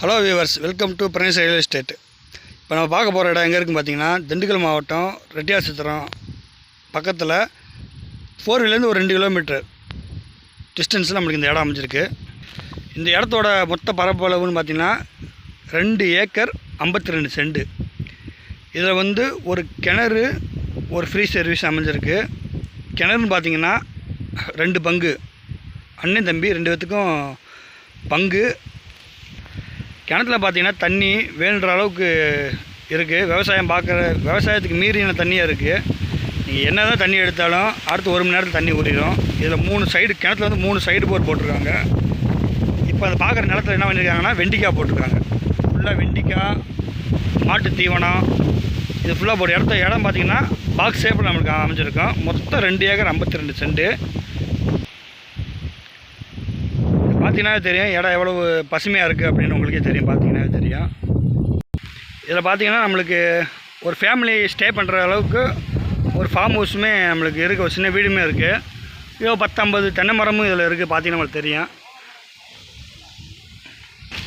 Hello viewers welcome to Pranesh real estate இப்போ நம்ம பார்க்க போகிற இடம் எங்கே இருக்குன்னு பார்த்தீங்கன்னா திண்டுக்கல் மாவட்டம் ரெட்டியார் சித்திரம் பக்கத்தில் ஃபோர் வீலேருந்து ஒரு ரெண்டு கிலோமீட்டர் டிஸ்டன்ஸில் நம்மளுக்கு இந்த இடம் அமைஞ்சிருக்கு. இந்த இடத்தோட மொத்த பரப்பளவுன்னு பார்த்திங்கன்னா ரெண்டு ஏக்கர் ஐம்பத்தி ரெண்டு செண்டு இதில் வந்து ஒரு கிணறு ஒரு ஃப்ரீ சர்வீஸ் அமைஞ்சிருக்கு. கிணறுன்னு பார்த்தீங்கன்னா ரெண்டு பங்கு. அண்ணன் தம்பி ரெண்டு பேர்த்துக்கும் பங்கு. கிணத்துல பார்த்தீங்கன்னா தண்ணி வேணுன்ற அளவுக்கு இருக்குது விவசாயம் பார்க்குற விவசாயத்துக்கு மீறின தண்ணியாக இருக்குது நீங்கள் என்ன தான் தண்ணி எடுத்தாலும் அடுத்து ஒரு மணி நேரத்தில் தண்ணி ஊறிடும். இதில் மூணு சைடு கிணத்துல வந்து மூணு சைடு போர் போட்டிருக்காங்க. இப்போ அதை பார்க்குற நிலத்துல என்ன பண்ணியிருக்காங்கன்னா வெண்டிக்காய் போட்டிருக்காங்க. ஃபுல்லாக வெண்டிக்காய் மாட்டு தீவனம் இது ஃபுல்லாக போட்டு இடத்த இடம் பார்த்தீங்கன்னா பாக்ஸ் ஷேப்பில் நம்மளுக்கு அமைஞ்சிருக்கும். மொத்தம் ரெண்டு ஏக்கர் ஐம்பத்தி ரெண்டு சென்ட்டு பார்த்தீங்கன்னாவே தெரியும் இடம் எவ்வளவு பசுமையாக இருக்குது அப்படின்னு உங்களுக்கே தெரியும் பார்த்தீங்கன்னாவே தெரியும். இதில் பார்த்தீங்கன்னா நம்மளுக்கு ஒரு ஃபேமிலி ஸ்டே பண்ணுற அளவுக்கு ஒரு ஃபார்ம் ஹவுஸுமே நம்மளுக்கு இருக்குது ஒரு சின்ன வீடுமே இருக்குது இதோ பத்தம்பது தென்னை மரமும் இதில் இருக்குது பார்த்தீங்கன்னா உங்களுக்கு தெரியும்.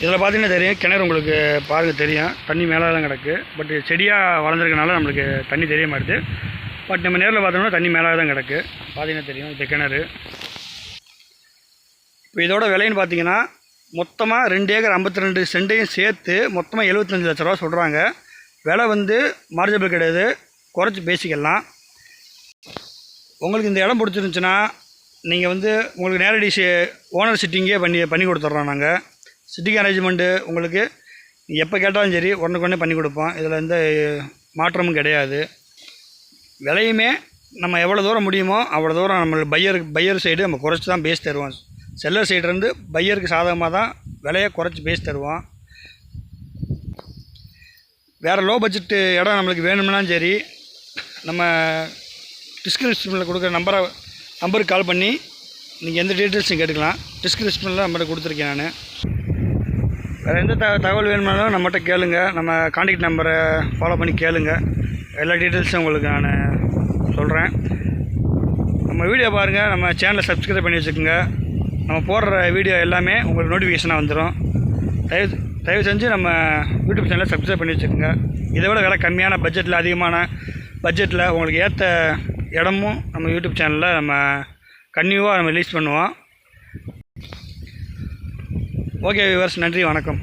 இதில் பார்த்தீங்கன்னா தெரியும் கிணறு உங்களுக்கு பாருங்கள் தெரியும் தண்ணி மேலே தான் கிடக்கு. பட் செடியாக வளர்ந்துருக்கனால நம்மளுக்கு தண்ணி தெரிய மாட்டுது. பட் நம்ம நேரில் பார்த்தோம்னா தண்ணி மேலே தான் கிடக்கு பார்த்தீங்கன்னா தெரியும் இந்த கிணறு. இப்போ இதோட விலைன்னு பார்த்தீங்கன்னா மொத்தமாக ரெண்டு ஏக்கர் ஐம்பத்தி ரெண்டு சென்டையும் சேர்த்து மொத்தமாக எழுபத்தஞ்சு லட்ச ரூபா சொல்கிறாங்க விலை வந்து மார்ஜபிள் கிடையாது. குறைச்சி பேசிக்கலாம். உங்களுக்கு இந்த இடம் பிடிச்சிருந்துச்சுன்னா நீங்கள் வந்து உங்களுக்கு நேரடி ஓனர் சிட்டிங்கே பண்ணி பண்ணி கொடுத்துட்றோம் நாங்கள் சிட்டிங் அரேஞ்ச்மெண்ட்டு உங்களுக்கு நீங்கள் எப்போ கேட்டாலும் சரி உடனுக்குடனே பண்ணி கொடுப்போம். இதில் எந்த மாற்றமும் கிடையாது. விலையுமே நம்ம எவ்வளோ தூரம் முடியுமோ அவ்வளோ தூரம் நம்ம பையர் பையர் சைடு நம்ம குறைச்சி தான் பேசி தருவோம். செல்லர் சைடுலேருந்து பையருக்கு சாதகமாக தான் விலையை குறைச்சி பேசி தருவோம். வேறு லோ பட்ஜெட்டு இடம் நம்மளுக்கு வேணும்னாலும் சரி நம்ம டிஸ்கிரிப்ஷனில் கொடுக்குற நம்பரை நம்பருக்கு கால் பண்ணி நீங்கள் எந்த டீட்டெயில்ஸும் கேட்டுக்கலாம். டிஸ்கிரிப்ஷனில் நம்பருக்கு கொடுத்துருக்கேன் நான். வேறு எந்த த தகவல் வேணும்னாலும் நம்மகிட்ட கேளுங்க. நம்ம காண்டாக்ட் நம்பரை ஃபாலோ பண்ணி கேளுங்க. எல்லா டீட்டெயில்ஸும் உங்களுக்கு நான் சொல்கிறேன் நம்ம வீடியோ பாருங்கள் நம்ம சேனலை சப்ஸ்கிரைப் பண்ணி வச்சுக்கோங்க. நம்ம போடுற வீடியோ எல்லாமே உங்களுக்கு நோட்டிஃபிகேஷனாக வந்துடும் தயவு தயவு செஞ்சு நம்ம யூடியூப் சேனலை சப்ஸ்கிரைப் பண்ணி வச்சுக்கோங்க. இதை விட விலை கம்மியான பட்ஜெட்டில் அதிகமான பட்ஜெட்டில் உங்களுக்கு ஏற்ற இடமும் நம்ம யூடியூப் சேனலில் நம்ம கன்னியூவாக நம்ம ரிலீஸ் பண்ணுவோம். ஓகே விவர்ஸ் நன்றி வணக்கம்.